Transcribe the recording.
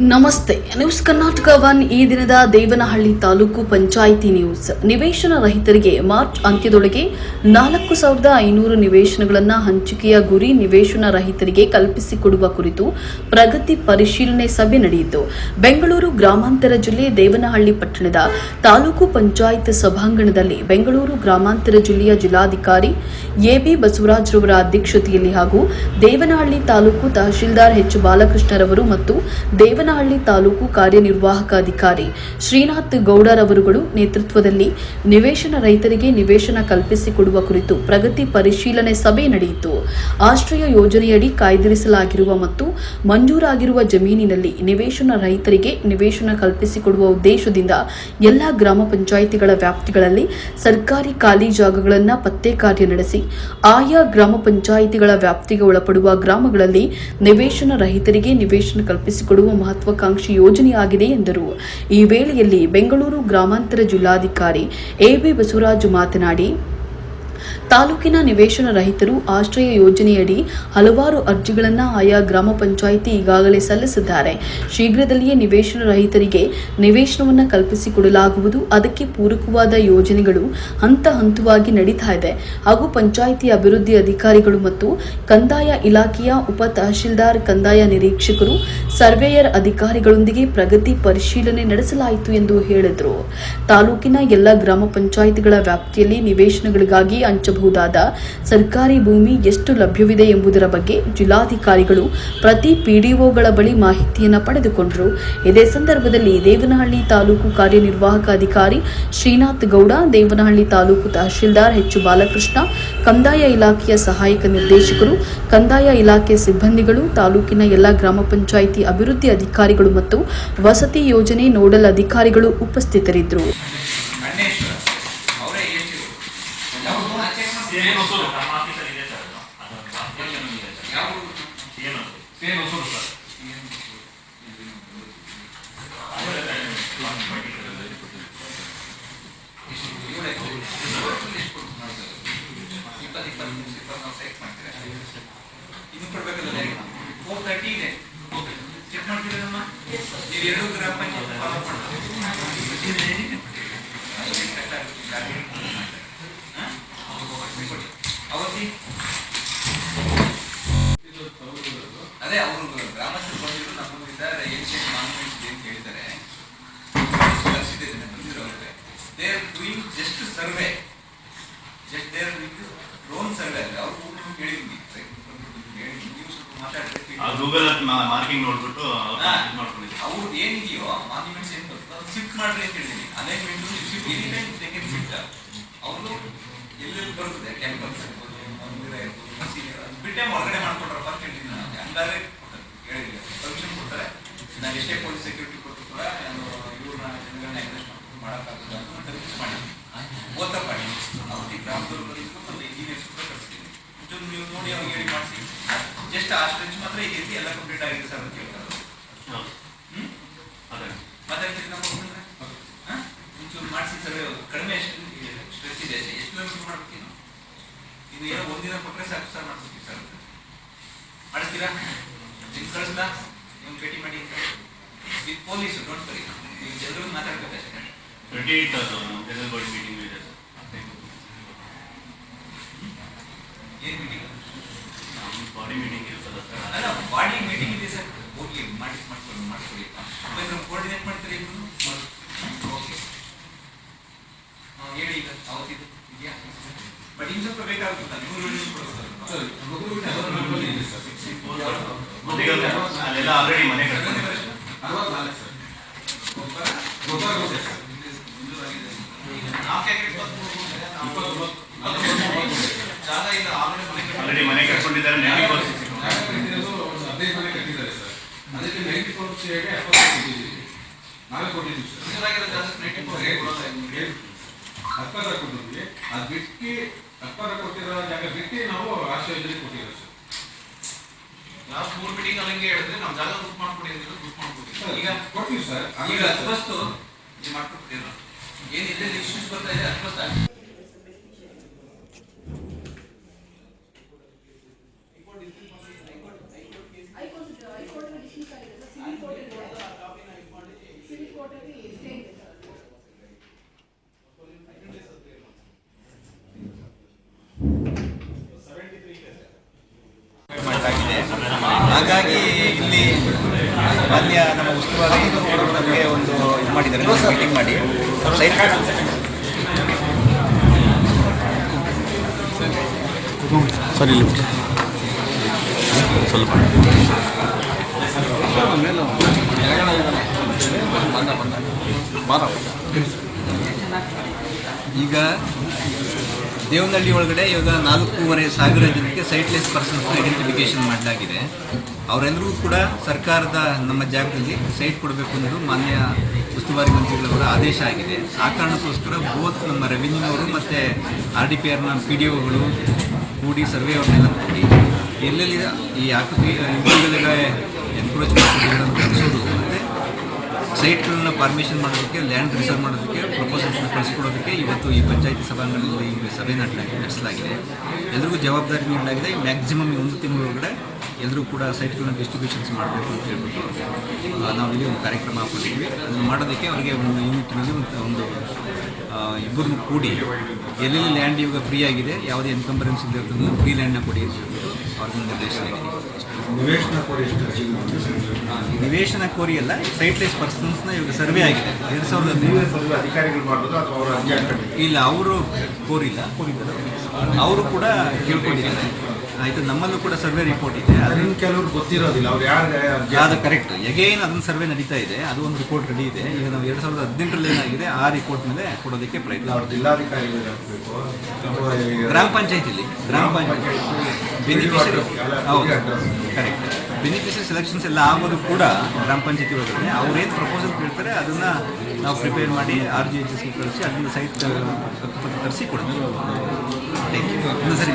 ನಮಸ್ತೆ. News Karnataka one ಈ ದಿನದ ದೇವನಹಳ್ಳಿ ತಾಲೂಕು ಪಂಚಾಯಿತಿ ನ್ಯೂಸ್ ನಿವೇಶನ ರಹಿತರಿಗೆ ಮಾರ್ಚ್ ಅಂತ್ಯದೊಳಗೆ ನಾಲ್ಕು ಸಾವಿರದ ಐನೂರು ನಿವೇಶನಗಳನ್ನು ಹಂಚಿಕೆಯ ಗುರಿ ನಿವೇಶನ ರಹಿತರಿಗೆ ಕಲ್ಪಿಸಿಕೊಡುವ ಕುರಿತು ಪ್ರಗತಿ ಪರಿಶೀಲನೆ ಸಭೆ ನಡೆಯಿತು. ಬೆಂಗಳೂರು ಗ್ರಾಮಾಂತರ ಜಿಲ್ಲೆ ದೇವನಹಳ್ಳಿ ಪಟ್ಟಣದ ತಾಲೂಕು ಪಂಚಾಯತ್ ಸಭಾಂಗಣದಲ್ಲಿ ಬೆಂಗಳೂರು ಗ್ರಾಮಾಂತರ ಜಿಲ್ಲೆಯ ಜಿಲ್ಲಾಧಿಕಾರಿ ಎಬಿ ಬಸವರಾಜ್ರವರ ಅಧ್ಯಕ್ಷತೆಯಲ್ಲಿ ಹಾಗೂ ದೇವನಹಳ್ಳಿ ತಾಲೂಕು ತಹಶೀಲ್ದಾರ್ ಎಚ್. ಬಾಲಕೃಷ್ಣರವರು ಮತ್ತು ದೇವನಹಳ್ಳಿ ತಾಲೂಕು ಕಾರ್ಯನಿರ್ವಾಹಕ ಅಧಿಕಾರಿ ಶ್ರೀನಾಥ್ ಗೌಡರವರುಗಳು ನೇತೃತ್ವದಲ್ಲಿ ನಿವೇಶನ ರೈತರಿಗೆ ನಿವೇಶನ ಕಲ್ಪಿಸಿಕೊಡುವ ಕುರಿತು ಪ್ರಗತಿ ಪರಿಶೀಲನೆ ಸಭೆ ನಡೆಯಿತು. ಆಶ್ರಯ ಯೋಜನೆಯಡಿ ಕಾಯ್ದಿರಿಸಲಾಗಿರುವ ಮತ್ತು ಮಂಜೂರಾಗಿರುವ ಜಮೀನಿನಲ್ಲಿ ನಿವೇಶನ ರೈತರಿಗೆ ನಿವೇಶನ ಕಲ್ಪಿಸಿಕೊಡುವ ಉದ್ದೇಶದಿಂದ ಎಲ್ಲಾ ಗ್ರಾಮ ಪಂಚಾಯಿತಿಗಳ ವ್ಯಾಪ್ತಿಗಳಲ್ಲಿ ಸರ್ಕಾರಿ ಖಾಲಿ ಜಾಗಗಳನ್ನು ಪತ್ತೆ ಕಾರ್ಯ ನಡೆಸಿ, ಆಯಾ ಗ್ರಾಮ ಪಂಚಾಯಿತಿಗಳ ವ್ಯಾಪ್ತಿಗೆ ಒಳಪಡುವ ಗ್ರಾಮಗಳಲ್ಲಿ ನಿವೇಶನ ರಹಿತರಿಗೆ ನಿವೇಶನ ಕಲ್ಪಿಸಿಕೊಡುವ ಮಹತ್ವಾಕಾಂಕ್ಷಿ ಯೋಜನೆಯಾಗಿದೆ ಎಂದರು. ಈ ವೇಳೆಯಲ್ಲಿ ಬೆಂಗಳೂರು ಗ್ರಾಮಾಂತರ ಜಿಲ್ಲಾಧಿಕಾರಿ ಎಬಿ ಬಸವರಾಜು ಮಾತನಾಡಿ ತಾಲೂಕಿನ ನಿವೇಶನ ರಹಿತರು ಆಶ್ರಯ ಯೋಜನೆಯಡಿ ಹಲವಾರು ಅರ್ಜಿಗಳನ್ನು ಆಯಾ ಗ್ರಾಮ ಪಂಚಾಯಿತಿ ಈಗಾಗಲೇ ಸಲ್ಲಿಸಿದ್ದಾರೆ. ಶೀಘ್ರದಲ್ಲಿಯೇ ನಿವೇಶನ ರಹಿತರಿಗೆ ನಿವೇಶನವನ್ನು ಕಲ್ಪಿಸಿಕೊಡಲಾಗುವುದು. ಅದಕ್ಕೆ ಪೂರಕವಾದ ಯೋಜನೆಗಳು ಹಂತ ಹಂತವಾಗಿ ನಡೀತಾ ಇದೆ. ಹಾಗೂ ಪಂಚಾಯಿತಿ ಅಭಿವೃದ್ಧಿ ಅಧಿಕಾರಿಗಳು ಮತ್ತು ಕಂದಾಯ ಇಲಾಖೆಯ ಉಪ ತಹಶೀಲ್ದಾರ್, ಕಂದಾಯ ನಿರೀಕ್ಷಕರು, ಸರ್ವೇಯರ್ ಅಧಿಕಾರಿಗಳೊಂದಿಗೆ ಪ್ರಗತಿ ಪರಿಶೀಲನೆ ನಡೆಸಲಾಯಿತು ಎಂದು ಹೇಳಿದರು. ತಾಲೂಕಿನ ಎಲ್ಲ ಗ್ರಾಮ ಪಂಚಾಯಿತಿಗಳ ವ್ಯಾಪ್ತಿಯಲ್ಲಿ ನಿವೇಶನಗಳಿಗಾಗಿ ಹಂಚಬಹುದಾದ ಸರ್ಕಾರಿ ಭೂಮಿ ಎಷ್ಟು ಲಭ್ಯವಿದೆ ಎಂಬುದರ ಬಗ್ಗೆ ಜಿಲ್ಲಾಧಿಕಾರಿಗಳು ಪ್ರತಿ ಪಿಡಿಒಗಳ ಬಳಿ ಮಾಹಿತಿಯನ್ನು ಪಡೆದುಕೊಂಡರು. ಇದೇ ಸಂದರ್ಭದಲ್ಲಿ ದೇವನಹಳ್ಳಿ ತಾಲೂಕು ಕಾರ್ಯನಿರ್ವಾಹಕ ಅಧಿಕಾರಿ ಶ್ರೀನಾಥ್ ಗೌಡ, ದೇವನಹಳ್ಳಿ ತಾಲೂಕು ತಹಶೀಲ್ದಾರ್ ಎಚ್ ಬಾಲಕೃಷ್ಣ, ಕಂದಾಯ ಇಲಾಖೆಯ ಸಹಾಯಕ ನಿರ್ದೇಶಕರು, ಕಂದಾಯ ಇಲಾಖೆ ಸಿಬ್ಬಂದಿಗಳು, ತಾಲೂಕಿನ ಎಲ್ಲ ಗ್ರಾಮ ಪಂಚಾಯಿತಿ ಅಭಿವೃದ್ಧಿ ಅಧಿಕಾರಿಗಳು ಮತ್ತು ವಸತಿ ಯೋಜನೆ ನೋಡಲ್ ಅಧಿಕಾರಿಗಳು ಉಪಸ್ಥಿತರಿದ್ದರು ಗಣೇಶ್ವರ ಅವರೇ ಎಷ್ಟು ಯಾವುದು ಚೆಕ್ ಮಾಡಿ ಏನು ವಸೂಲು ನಮ್ಮ ಆಫೀಸಲ್ಲಿ ಇದೆ ಸರ್ ಅದು. ಅದೊಂದು application ಇದೆ ಇನ್ನು ಕೊಡ್ಬೇಕಲ್ಲ ಫೋರ್ ತರ್ಟಿ ಇದೆ ಚೆಕ್ ಮಾಡ್ತೀರಮ್ಮ ನೀವು ಎರಡು ಗ್ರಾಮ ಪಂಚಾಯತ್ ಅವತ್ತಿ ಅದೇ ಅವರು ಗ್ರಾಮಸ್ಥರು ಬಂದಿದ್ರು ನಮ್ಮ ಇದ್ದಾರೆ. ಏನ್ಷಿಯಂಟ್ ಮಾನ್ಯುಮೆಂಟ್ಸ್ ಅಂತ ಹೇಳ್ತಾರೆ ಕಳಿಸಿದೆ ಬಂದಿರೋ ಅವ್ರಿಗೆ they are doing just survey just they are drone survey ಅಲ್ಲ. ಅವ್ರು ನಿಮ್ಗೆ ಹೇಳಿದ್ವಿ ಹೇಳಿ ನೀವು ಸ್ವಲ್ಪ ಮಾತಾಡ್ಬೇಕು ಆ ಗೂಗಲ್ ಮಾರ್ಕಿಂಗ್ ನೋಡ್ಬಿಟ್ಟು ಅವ್ರು ಏನಿದೆಯೋ ಮಾನ್ಯುಮೆಂಟ್ಸ್ ಏನು ಬರ್ತದೆ ಅದು ಶಿಫ್ಟ್ ಮಾಡ್ರಿ ಅಂತ ಹೇಳಿದೀನಿ ಅನೇಕ ನೀವು shift any time taken shift ಅವರು ಎಲ್ಲೆಲ್ಲಿ ಬರ್ತದೆ ಕ್ಯಾಂಪಸ್ ಇರ್ಬೋದು ಮಂದಿರ ಇರ್ಬೋದು ಮಸೀದಿ ಇರ್ಬೋದು, ಅದು ಬಿಟ್ಟೆ ಹೊರಗಡೆ ಮಾಡ್ಕೊಟ್ರಪ್ಪ ಅಂತ ಹೇಳಿದ್ದೀನಿ ನಾನು ಹಂಗಾದ್ರೆ ಹೇಳಿಲ್ಲ ಪರ್ಮಿಷನ್ ಕೊಡ್ತಾರೆ ನಾನು ಎಷ್ಟೇ ಪೊಲೀಸ್ ಸೆಕ್ಯೂರಿಟಿ ಕೊಟ್ಟರು ಕೂಡ ನಾನು ಇವ್ರನ್ನ ಜನಗಳನ್ನ ಅಡ್ಜಸ್ಟ್ ಮಾಡ್ಕೊಂಡು ಮಾಡೋಕ್ಕಾಗಲ್ಲ ಅಂತ ಕನ್ವಿನ್ಸ್ ಮಾಡಿ ಓದ್ತಾ ಮಾಡಿ ಅವ್ರಿಗೆ ಗ್ರಾಮದವ್ರು ಬಂದಿದ್ದು ಒಂದು ಇಂಜಿನಿಯರ್ಸ್ ಕೂಡ ಕಳಿಸ್ತೀನಿ ಒಂಚೂರು ನೀವು ಅವ್ರಿಗೆ ಹೇಳಿ ಮಾಡಿಸಿ ಜಸ್ಟ್ ಆ ಸ್ಟ್ರೆಚ್ ಮಾತ್ರ ಈ ರೀತಿ ಎಲ್ಲ ಕಂಪ್ಲೀಟ್ ಆಗಿದೆ ಸರ್ ಅಂತ ಹೇಳ್ತಾರೆ. ಮಾತಾಡ್ತೀರಿ ನಮ್ಮ ಒಂಚೂರು ಮಾಡಿಸಿ ಸರ್ ಕಡಿಮೆ ಸ್ಟ್ರೆಚ್ ಇದೆ ಎಷ್ಟು ಕಿಲೋಮೀಟರ್ ಮಾಡ್ಬೇಕು ಇದು ಏನೋ ಒಂದಿನ ಕೊಟ್ಟರೆ ಸಾಕು ಸರ್ ಮಾಡ್ತೀವಿ ಸರ್ ಮಾಡಿಸ್ತೀರಾ? ನಿಮ್ಗೆ ಕಳಿಸ್ಲಾ ನಿಮ್ಗೆ ಭೇಟಿ ಮಾಡಿ ವಿತ್ ಪೊಲೀಸ್ ಡೋಂಟ್ ಬರಿ ನೀವು ಜನರು ಮಾತಾಡ್ಬೇಕಷ್ಟೇ. ಟ್ವೆಂಟಿ ಏಯ್ಟ್ ಅದು ಜನರಲ್ ಬಾಡಿ ಮೀಟಿಂಗ್ ಇದೆ ಸರ್ ಏನು ಮೀಟಿಂಗ್ ಬಾಡಿ ಮೀಟಿಂಗ್ ಇರ್ತದೆ ಸರ್ ಅಲ್ಲ ಬಾಡಿ ಮೀಟಿಂಗ್ ಇದೆ ಸರ್ ಹೋಗಿ ಮಾಡಿ ಮಾಡ್ಕೊಂಡು ಮಾಡ್ಕೊಳ್ಳಿ ಬೇಕಾದ್ರೆ ಕೋರ್ಡಿನೇಟ್ ಮಾಡ್ತೀರಿ ಇಬ್ರು ಓಕೆ ಹೇಳಿ ಈಗ ಅವತ್ತಿದ್ದು ಇದೆಯಾ ಬಟ್ ಇನ್ನು ಸ್ವಲ್ಪ ಬೇಕಾಗುತ್ತಾ ನೂರು ನಿಮಿಷ ಕೊಡ್ಬೋದು ಸರ್ ಮಗುವಿಗೆ ಅದರ ನಂಬರ್ ಇದೆ ಸರ್ ಮತ್ತೆ ಈಗ ಆಲ್ರೆಡಿ ಮನೆ ಕಟ್ಕೊಂಡಿದ್ದಾರೆ ಆಲ್ರೆಡಿ ಮನೆ ಕಟ್ಕೊಂಡಿದ್ದಾರೆ ಹದಿನೈದು ಮನೆ ಕಟ್ಟಿದ್ದಾರೆ ಸರ್. ಅದಕ್ಕೆ ನೈಂಟಿ ಫೋರ್ ಹೇಗೆ ಎಪ್ಪತ್ತು ಕೊಟ್ಟಿದ್ದೀವಿ. ನಾವೇ ಕೊಟ್ಟಿದ್ದೀವಿ ಸರ್ ಹತ್ತಾರ ಅದು ಬಿಟ್ಟು ಹತ್ತಾರ ಕೊಟ್ಟಿರೋ ಜಾಗ ಬಿಟ್ಟು ನಾವು ಆಶ್ರಯ ಯೋಜನೆ ಕೊಟ್ಟಿದ್ದೀವಿ ಸರ್. ಲಾಸ್ಟ್ ಮೂರು ಮೀಟಿಂಗ್ ಹಂಗೆ ಹೇಳಿದ್ರೆ ನಾವು ಜಾಗ ಬುಕ್ ಮಾಡ್ಕೊಡಿ ಅಂದಿದ್ದು ಬುಕ್ ಮಾಡ್ಕೊಡಿ ಸರ್, ಈಗ ಕೊಡ್ತೀವಿ ಸರ್. ಈಗ ಆಮೇಲೆ ಅದ್ವಸ್ತು ನೀವು. ಮಾಡ್ಕೊಡ್ತೀರ ಏನಿದೆ ಇಶ್ಯೂಸ್ ಬರ್ತಾ ಇದೆ ಅದ್ವಸ್ತ high court high court decision ಆಗಿದೆ ಸರ್ ಸಿವಿಲ್ ಕೋರ್ಟ್ ಮಾಡಲಾಗಿದೆ ಹಾಗಾಗಿ ಇಲ್ಲಿ ಮಾನ್ಯ ನಮ್ಮ ಉಸ್ತುವಾರಿ ನಮಗೆ ಒಂದು ಇದು ಮಾಡಿದ್ದಾರೆ ಮೀಟಿಂಗ್ ಮಾಡಿ. ಸೈಟ್ ಸರಿ. ಸ್ವಲ್ಪ. ಈಗ ದೇವನಹಳ್ಳಿ ಒಳಗಡೆ ಇವಾಗ ನಾಲ್ಕೂವರೆ ಸಾವಿರ ಜನಕ್ಕೆ ಸೈಟ್ಲೆಸ್ ಪರ್ಸನ್ಸ್ನ ಐಡೆಂಟಿಫಿಕೇಶನ್ ಮಾಡಲಾಗಿದೆ. ಅವರೆಲ್ಲರೂ ಕೂಡ ಸರ್ಕಾರದ ನಮ್ಮ ಜಾಗದಲ್ಲಿ ಸೈಟ್ ಕೊಡಬೇಕು ಅನ್ನೋದು ಮಾನ್ಯ ಉಸ್ತುವಾರಿ ಮಂತ್ರಿಗಳವರ ಆದೇಶ ಆಗಿದೆ. ಆ ಕಾರಣಕ್ಕೋಸ್ಕರ ಬೋತ್ ನಮ್ಮ ರೆವಿನ್ಯೂನವರು ಮತ್ತು ಆರ್ ಡಿ ಪಿ ಆರ್ನ ಪಿ ಡಿ ಒಗಳು ಕೂಡಿ ಸರ್ವೆ ಅವ್ರನ್ನೆಲ್ಲ ಕೂಡಿ ಎಲ್ಲೆಲ್ಲಿ ಈ ಆಕೃತಿ ಎನ್ಕ್ರೋಚ್ ಎನ್ಕ್ರೋಚ್ಮೆಂಟ್ ಅಂತ ಮತ್ತು ಸೈಟ್ಗಳನ್ನ ಪರ್ಮಿಷನ್ ಮಾಡೋದಕ್ಕೆ ಲ್ಯಾಂಡ್ ರಿಸರ್ವ್ ಮಾಡೋದಕ್ಕೆ ಪ್ರಪೋಸಲ್ಸ್ನ ಕಳಿಸ್ಕೊಡೋದಕ್ಕೆ ಇವತ್ತು ಈ ಪಂಚಾಯತಿ ಸಭಾಂಗಣದಲ್ಲಿ ಸಭೆ ನಡೆಸಲಾಗಿದೆ. ಎಲ್ರಿಗೂ ಜವಾಬ್ದಾರಿ ನೀಡಲಾಗಿದೆ. ಮ್ಯಾಕ್ಸಿಮಮ್ ಒಂದು ತಿಂಗಳೊಳಗಡೆ ಎಲ್ಲರೂ ಕೂಡ ಸೈಟ್ಗಳನ್ನ ಡಿಸ್ಟ್ರಿಬ್ಯೂಷನ್ಸ್ ಮಾಡಬೇಕು ಅಂತ ಹೇಳ್ಬಿಟ್ಟು ನಾವು ಇಲ್ಲಿ ಒಂದು ಕಾರ್ಯಕ್ರಮ ಹಾಕೊಂಡಿದ್ವಿ ಅದನ್ನು ಮಾಡೋದಕ್ಕೆ ಅವರಿಗೆ ಒಂದು ಯೂನಿಟ್ನಲ್ಲಿ ಒಂದು ಒಂದು ಇಬ್ಬರನ್ನು ಕೂಡಿ ಎಲ್ಲೆಲ್ಲಿ ಲ್ಯಾಂಡ್ ಇವಾಗ ಫ್ರೀ ಆಗಿದೆ ಯಾವುದೇ ಎನ್ಕಂಬರೆನ್ಸ್ ಅದನ್ನು ಫ್ರೀ ಲ್ಯಾಂಡ್ನ ಕೊಡಿ ಅವ್ರಿಗೆ ನಿರ್ದೇಶನ ನಿವೇಶನ ಕೋರಿ ಅಲ್ಲ ಸೈಟ್ಲೆಸ್ ಪರ್ಸನ್ಸ್ನ ಇವಾಗ ಸರ್ವೆ ಆಗಿದೆ. ಎರಡು ಸಾವಿರದ ಇಲ್ಲ ಅವರು ಕೋರಿಲ್ಲ. ಅವರು ಕೂಡ ಕೇಳ್ಕೊಂಡಿದ್ದಾರೆ ಆಯಿತು ನಮ್ಮಲ್ಲೂ ಕೂಡ ಸರ್ವೆ ರಿಪೋರ್ಟ್ ಇದೆ. ಅದನ್ನು ಅದರಿಂದ ಕೆಲವ್ರು ಗೊತ್ತಿರೋದಿಲ್ಲ. ಅವ್ರು ಯಾರು ಅದು ಕರೆಕ್ಟ್ ಎಗೇನ್ ಅದನ್ನ ಸರ್ವೆ ನಡೀತಾ ಇದೆ. ಅದು ಒಂದು ರಿಪೋರ್ಟ್ ರೆಡಿ ಇದೆ. ಈಗ ನಾವು ಎರಡು ಸಾವಿರದ ಹದಿನೆಂಟರಲ್ಲಿ ಏನಾಗಿದೆ ಆ ರಿಪೋರ್ಟ್ ಮೇಲೆ ಕೊಡೋದಕ್ಕೆ ಪ್ರಯತ್ನ ಅವ್ರ ಜಿಲ್ಲಾಧಿಕಾರಿಗಳು ಗ್ರಾಮ ಪಂಚಾಯತಿಲಿ ಗ್ರಾಮ ಪಂಚಾಯತ್. ಬೆನಿಫಿಷರಿ ಹೌದು ಕರೆಕ್ಟ್ ಬೆನಿಫಿಷರಿ ಸೆಲೆಕ್ಷನ್ಸ್ ಎಲ್ಲ ಆಗೋದು ಕೂಡ ಗ್ರಾಮ ಪಂಚಾಯತಿ ಒಳಗಡೆ. ಅವ್ರೇನು ಪ್ರಪೋಸಲ್ ಕೇಳ್ತಾರೆ ಅದನ್ನ ನಾವು ಪ್ರಿಪೇರ್ ಮಾಡಿ ಆರ್ ಜಿ ಎಚ್ ಎಸ್ಗೆ ಕಳಿಸಿ ಅದನ್ನು ಸೈಟ್ ತರಿಸಿ ಕೊಡ್ತೀವಿ. ಥ್ಯಾಂಕ್ ಯು ಇನ್ನೊಂದು ಸರಿ